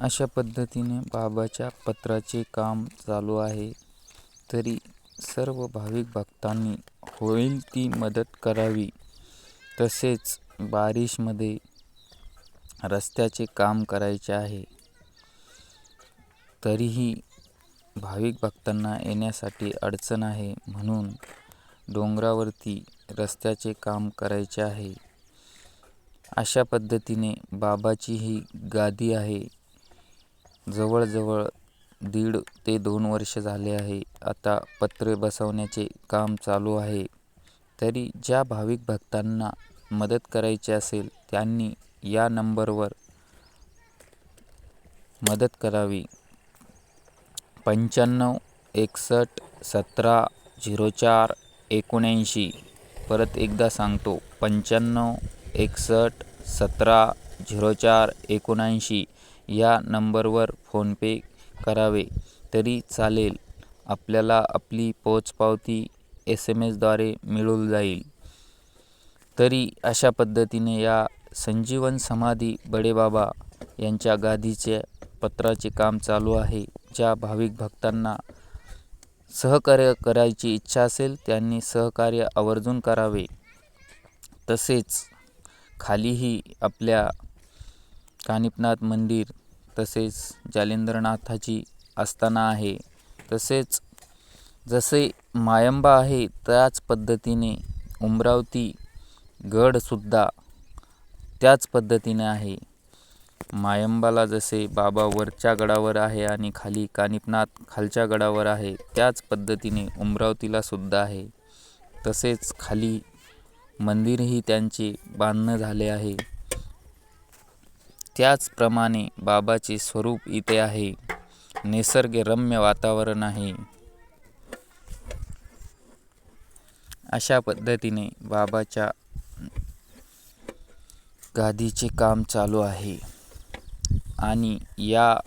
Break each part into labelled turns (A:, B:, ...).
A: अशा पद्धतीने बाबाच्या पत्राचे काम चालू आहे. तरी सर्व भाविक भक्तांनी होईल ती मदत करावी. तसेच बारिशमध्ये रस्त्याचे काम करायचे आहे. तरीही भाविक भक्तांना येण्यासाठी अडचण आहे म्हणून डोंगरावरती रस्त्याचे काम करायचे आहे. अशा पद्धतीने बाबाची ही गादी आहे. जवळजवळ दीड ते दोन वर्ष झाले आहे. आता पत्रे बसवण्याचे काम चालू आहे. तरी ज्या भाविक भक्तांना मदत करायची असेल त्यांनी या नंबरवर मदत करावी. पंच्याण्णव एकसष्ट सतरा झिरो चार एकोणऐंशी. परत एकदा सांगतो. पंच्याण्णव एकसष्ट सतरा झिरो चार एकोणऐंशी. या नंबरवर फोनपे करावे तरी चालेल. आपल्याला आपली पोचपावती एस एम एसद्वारे मिळून जाईल. तरी अशा पद्धतीने या संजीवन समाधी बडेबाबा यांच्या गादीचे पत्राचे काम चालू आहे. ज्या भाविक भक्तांना सहकार्य करायची इच्छा असेल त्यांनी सहकार्य आवर्जून करावे. तसेच खालीही आपल्या कानिपनाथ मंदिर तसेच जालिंद्रनाथाची आस्थाना आहे. तसेच जसे मायंबा आहे त्याच पद्धतीने उमरावती गडसुद्धा त्याच पद्धतीने आहे. मायंबाला जसे बाबा वरच्या गडावर आहे आणि खाली कानिपनाथ खालच्या गडावर आहे त्याच पद्धतीने उमरावतीला सुद्धा आहे. तसेच खाली मंदिरही त्यांचे बांधणं झाले आहे. त्याचप्रमाणे बाबाचे स्वरूप इथे आहे. निसर्गरम्य वातावरण आहे. अशा पद्धतीने बाबाच्या गादीचे काम चालू आहे. आणि या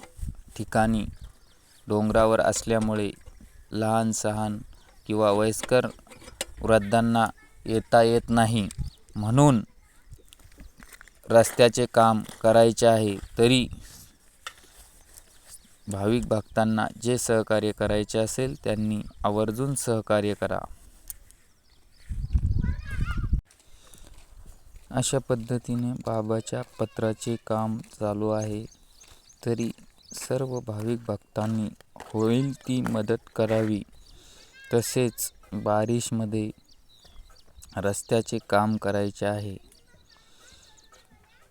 A: ठिकाणी डोंगरावर असल्यामुळे लहान सहान किंवा वयस्कर वृद्धांना येता येत नाही. म्हणून रस्त्याचे काम करायचे आहे तरी भाविक भक्तांना जे सहकार्य करायचे असेल त्यांनी आवर्जून सहकार्य करा. अशा पद्धतीने बाबाच्या पत्राचे काम चालू आहे तरी सर्व भाविक भक्तांनी होईल ती मदत करावी. तसेच बारिशमध्ये रस्त्याचे काम करायचे आहे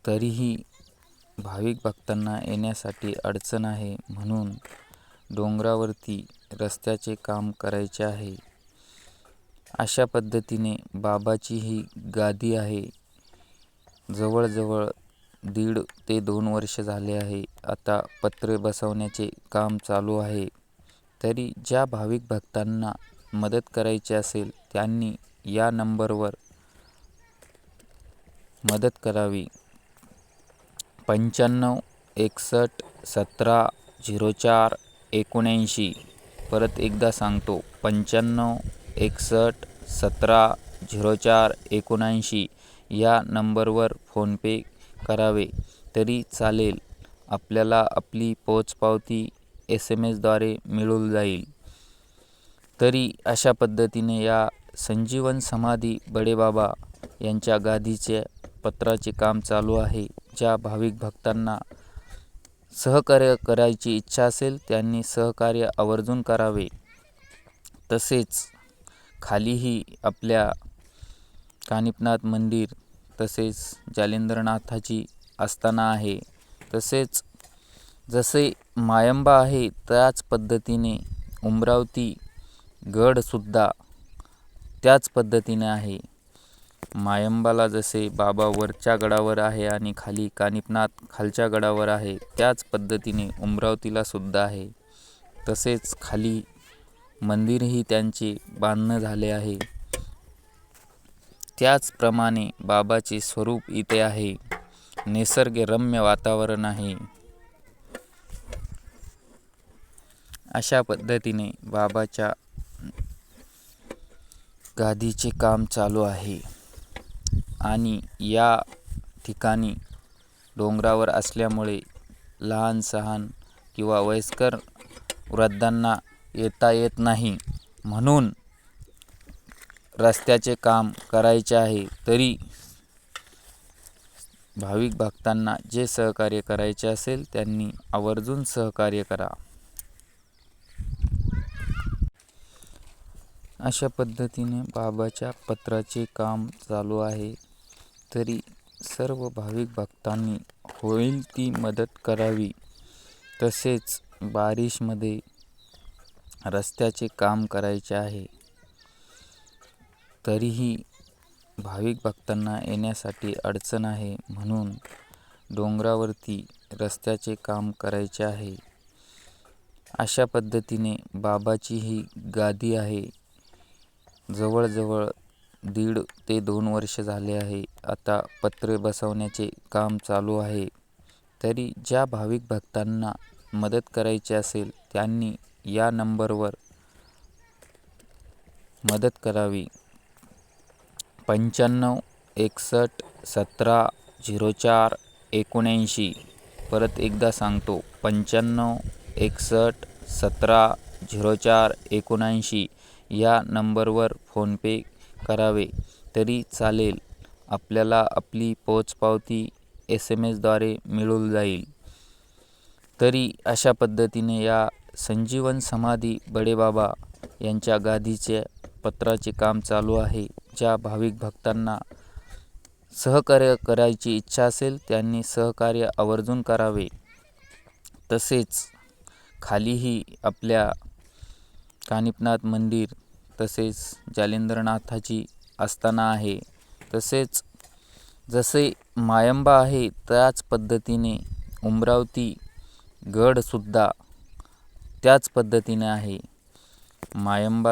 A: तरीही भाविक भक्तांना येण्यासाठी अडचण आहे म्हणून डोंगरावरती रस्त्याचे काम करायचे आहे. अशा पद्धतीने बाबाची ही गादी आहे. जवळजवळ दीड ते दोन वर्ष झाले आहे. आता पत्रे बसवण्याचे काम चालू आहे. तरी ज्या भाविक भक्तांना मदत करायची असेल त्यांनी या नंबरवर मदत करावी. पंच्याण्णव एकसष्ट सतरा झिरो चार एकोणऐंशी. परत एकदा सांगतो. पंच्याण्णव एकसष्ट सतरा झिरो चार एकोणऐंशी या नंबरवर फोनपे करावे. तरी चालेल. आपल्याला आपली पोचपावती एस एम एसद्वारे मिळून जाईल. तरी अशा पद्धतीने या संजीवन समाधी बडेबाबा यांच्या गादीचे पत्राचे काम चालू आहे. ज्या भाविक भक्तांना सहकार्य करायची इच्छा असेल त्यांनी सहकार्य आवर्जून करावे. तसेच खालीही आपल्या कानिपनाथ मंदिर तसेच जालेंद्रनाथाची आस्थाना आहे. तसेच जसे मायंबा आहे त्याच पद्धतीने उमरावती गडसुद्धा त्याच पद्धतीने आहे. मायंबाला जसे बाबा वरच्या गडावर आहे आणि खाली कानिपनाथ खालच्या गडावर आहे त्याच पद्धतीने उमरावतीला सुद्धा आहे. तसेच खाली मंदिरही त्यांचे बांधणं झाले आहे. त्याचप्रमाणे बाबाचे स्वरूप इथे आहे. निसर्गरम्य वातावरण आहे. अशा पद्धतीने बाबाच्या गादीचे काम चालू आहे. आणि या ठिकाणी डोंगरावर असल्यामुळे लहान सहान किंवा वयस्कर वृद्धांना येता येत नाही. म्हणून रस्त्याचे काम करायचे आहे तरी भाविक भक्तांना जे सहकार्य करायचे असेल त्यांनी आवर्जून सहकार्य करा. अशा पद्धतीने बाबाच्या पत्राचे काम चालू आहे. तरी सर्व भाविक भक्तांनी होईल ती मदत करावी. तसेच बारिशमध्ये रस्त्याचे काम करायचे आहे. तरीही भाविक भक्तांना येण्यासाठी अडचण आहे म्हणून डोंगरावरती रस्त्याचे काम करायचे आहे. अशा पद्धतीने बाबाची ही गादी आहे. जवळजवळ दीड ते दोन वर्ष झाले आहे. आता पत्रे बसवण्याचे काम चालू आहे. तरी ज्या भाविक भक्तांना मदत करायची असेल त्यांनी या नंबरवर मदत करावी. पंच्याण्णव एकसष्ट सतरा झिरो चार एकोणऐंशी. परत एकदा सांगतो. पंच्याण्णव एकसष्ट सतरा झिरो चार एकोणऐंशी या नंबरवर फोनपे करावे तरी चालेल. आपल्याला आपली पोचपावती एस एम एसद्वारे मिळून जाईल. तरी अशा पद्धतीने या संजीवन समाधी बडेबाबा यांच्या गादीचे पत्राचे काम चालू आहे. ज्या भाविक भक्तांना सहकार्य करायची इच्छा असेल त्यांनी सहकार्य आवर्जून करावे. तसेच खालीही आपल्या कानिपनाथ मंदिर तसेच जालिंद्रनाथाची आस्थाना आहे. तसेच जसे मायंबा आहे त्याच पद्धतीने उमरावती गडसुद्धा त्याच पद्धतीने आहे. मायंबा